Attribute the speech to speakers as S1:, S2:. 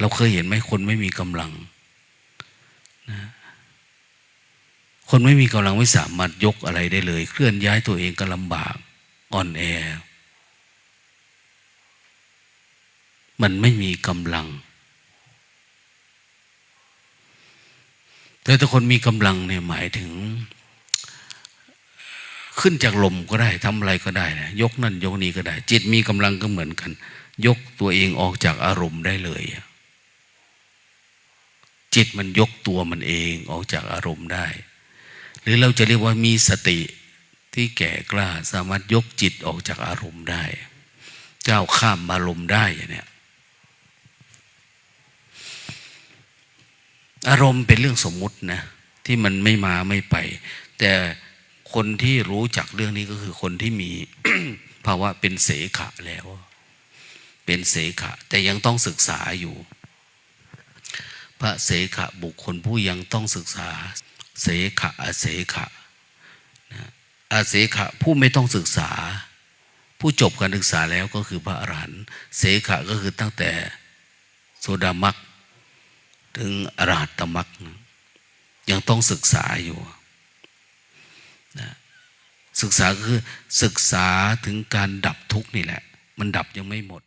S1: เราเคยเห็นไหมคนไม่มีกำลังนะคนไม่มีกำลังไม่สามารถยกอะไรได้เลย เคลื่อนย้ายตัวเองก็ลำบากอ่อนแอ มันไม่มีกำลัง แต่ถ้าคนมีกำลังเนี่ยหมายถึง ขึ้นจากลมก็ได้ทำอะไรก็ได้นะยกนั่นยกนี้ก็ได้ จิตมีกำลังก็เหมือนกัน ยกตัวเองออกจากอารมณ์ได้เลยอะ จิตมันยกตัวมันเองออกจากอารมณ์ได้ หรือเราจะเรียกว่ามีสติที่แก่กล้าสามารถยกจิตออกจากอารมณ์ได้ก้าข้ามอารมณ์ได้เนี้ยอารมณ์เป็นเรื่องสมมุตินะที่มันไม่มาไม่ไป แต่คนที่รู้จักเรื่องนี้ก็คือคนที่มีภาวะเป็นเสขะแล้ว เป็นเสขะ แต่ยังต้องศึกษาอยู่ พระเสขะบุคคลผู้ยังต้องศึกษา เสขะอาเสขะอาเสขะผู้ไม่ต้องศึกษา ผู้จบการศึกษาแล้วก็คือพระอรหันต์เสขะก็คือตั้งแต่โสดามักถึงอรหัตตมักยังต้องศึกษาอยู่นะศึกษาก็คือศึกษาถึงการดับทุกข์นี่แหละ มันดับยังไม่หมด